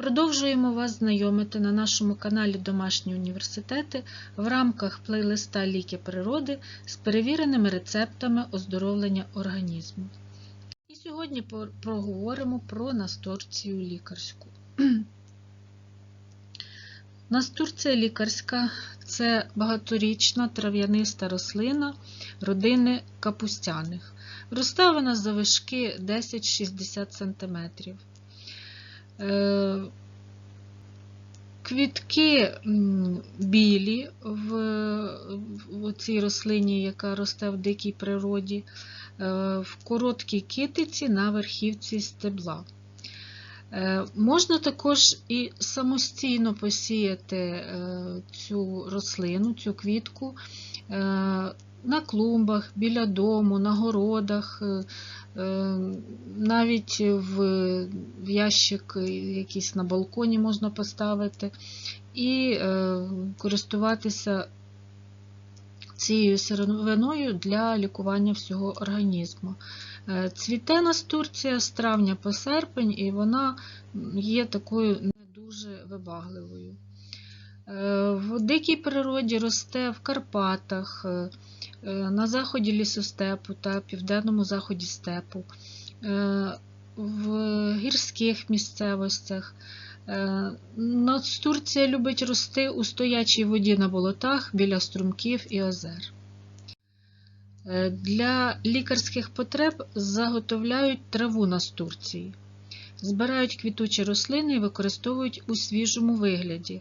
Продовжуємо вас знайомити на нашому каналі Домашні університети в рамках плейлиста Ліки природи з перевіреними рецептами оздоровлення організму. І сьогодні проговоримо про настурцію лікарську. Настурція лікарська це багаторічна трав'яниста рослина родини капустяних. Росте вона завишки 10-60 см. Е, Квітки білі в, в цій рослині, яка росте в дикій природі, е, в короткій китиці на верхівці стебла. Е, Можна також і самостійно посіяти цю рослину, цю квітку на клумбах, біля дому, на городах, е, е, навіть в, ящик якийсь на балконі можна поставити і е, користуватися цією сировиною для лікування всього організму. Цвіте настурція з травня по серпень, і вона є такою не дуже вибагливою. В дикій природі росте в Карпатах, на заході лісостепу та південному заході степу, е, в гірських місцевостях. Е, Настурція любить рости у стоячій воді на болотах біля струмків і озер. Е, Для лікарських потреб заготовляють траву настурції. Збирають квітучі рослини і використовують у свіжому вигляді.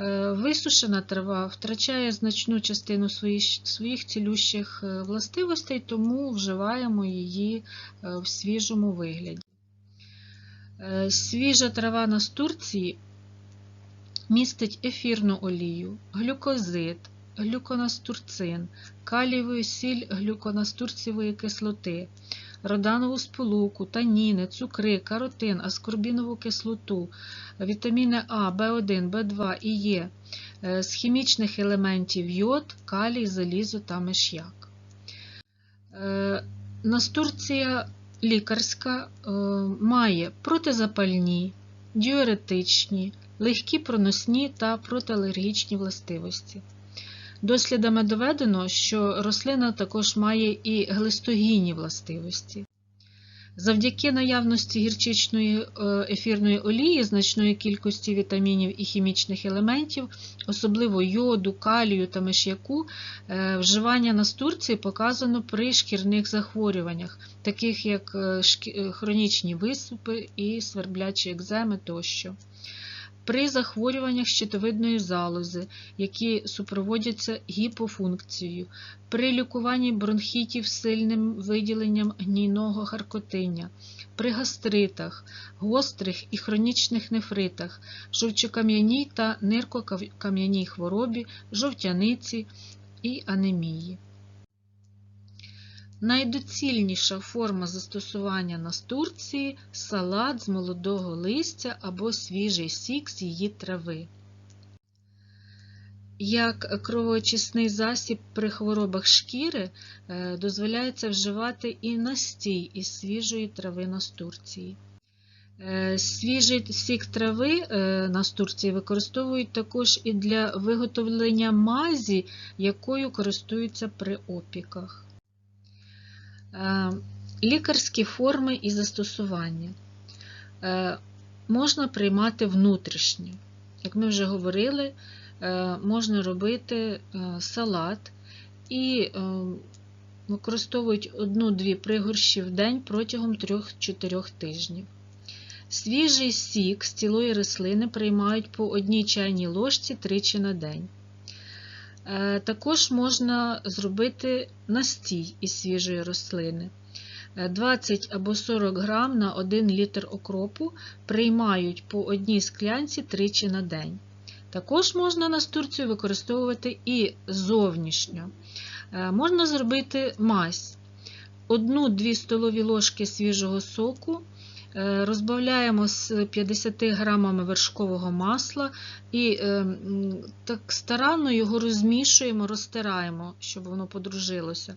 Е, Висушена трава втрачає значну частину своїх, цілющих е, властивостей, тому вживаємо її е, в свіжому вигляді. Свіжа трава настурції містить ефірну олію, глюкозид, глюконастурцин, калієву сіль глюконастурцевої кислоти, роданову сполуку, таніни, цукри, каротин, аскорбінову кислоту, вітаміни А, В1, В2 і Е, е, з хімічних елементів йод, калій, залізо та миш'як. Е, Настурція лікарська е, має протизапальні, діуретичні, легкі проносні та протиалергічні властивості. Дослідами доведено, що рослина також має і глистогінні властивості. Завдяки наявності гірчичної е, ефірної олії, значної кількості вітамінів і хімічних елементів, особливо йоду, калію та миш'яку, е, вживання настурції показано при шкірних захворюваннях, таких як е, хронічні висипи і сверблячі екземи тощо. При захворюваннях щитовидної залози, які супроводяться гіпофункцією, при лікуванні бронхітів сильним виділенням гнійного харкотиння, при гастритах, гострих і хронічних нефритах, жовчокам'яній та ниркокам'яній хворобі, жовтяниці і анемії. Найдоцільніша форма застосування настурції – салат з молодого листя або свіжий сік з її трави. Як кровоочисний засіб при хворобах шкіри е, дозволяється вживати і настій із свіжої трави настурції. Е, Свіжий сік трави е, настурції використовують також і для виготовлення мазі, якою користуються при опіках. Е, Лікарські форми і застосування. Е, Можна приймати внутрішні. Як ми вже говорили, е, можна робити салат і використовують 1-2 пригорщі в день протягом 3-4 тижнів. Свіжий сік з цілої рослини приймають по одній чайній ложці тричі на день. Е, Також можна зробити настій із свіжої рослини. Е, 20 або 40 грам на 1 літр окропу приймають по одній склянці тричі на день. Також можна настурцію використовувати і зовнішньо. Е, Можна зробити мазь. 1-2 столові ложки свіжого соку е, розбавляємо з 50 грамами вершкового масла і е, так старанно його розмішуємо, розтираємо, щоб воно подружилося.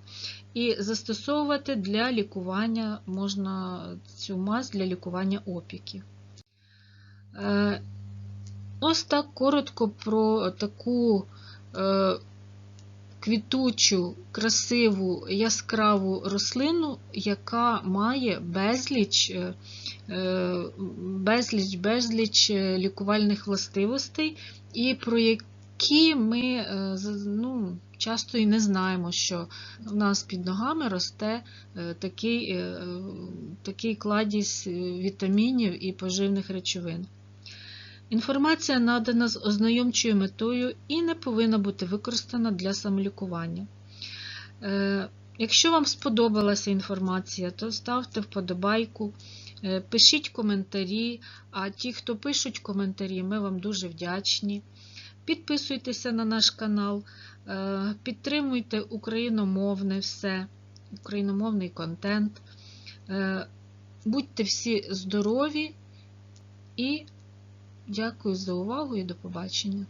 І застосовувати для лікування можна цю мазь для лікування опіків. Е, Ось так коротко про таку е, квітучу, красиву, яскраву рослину, яка має безліч, е, е, безліч, безліч е, лікувальних властивостей, і про які ми ну, часто і не знаємо, що в нас під ногами росте такий, такий кладізь е, вітамінів і поживних речовин. Інформація надана з ознайомчою метою і не повинна бути використана для самолікування. Е, Якщо вам сподобалася інформація, то ставте вподобайку, е, пишіть коментарі, а ті, хто пишуть коментарі, ми вам дуже вдячні. Підписуйтеся на наш канал, е, підтримуйте україномовне все, україномовний контент. Будьте всі здорові і Дякую за увагу і до побачення.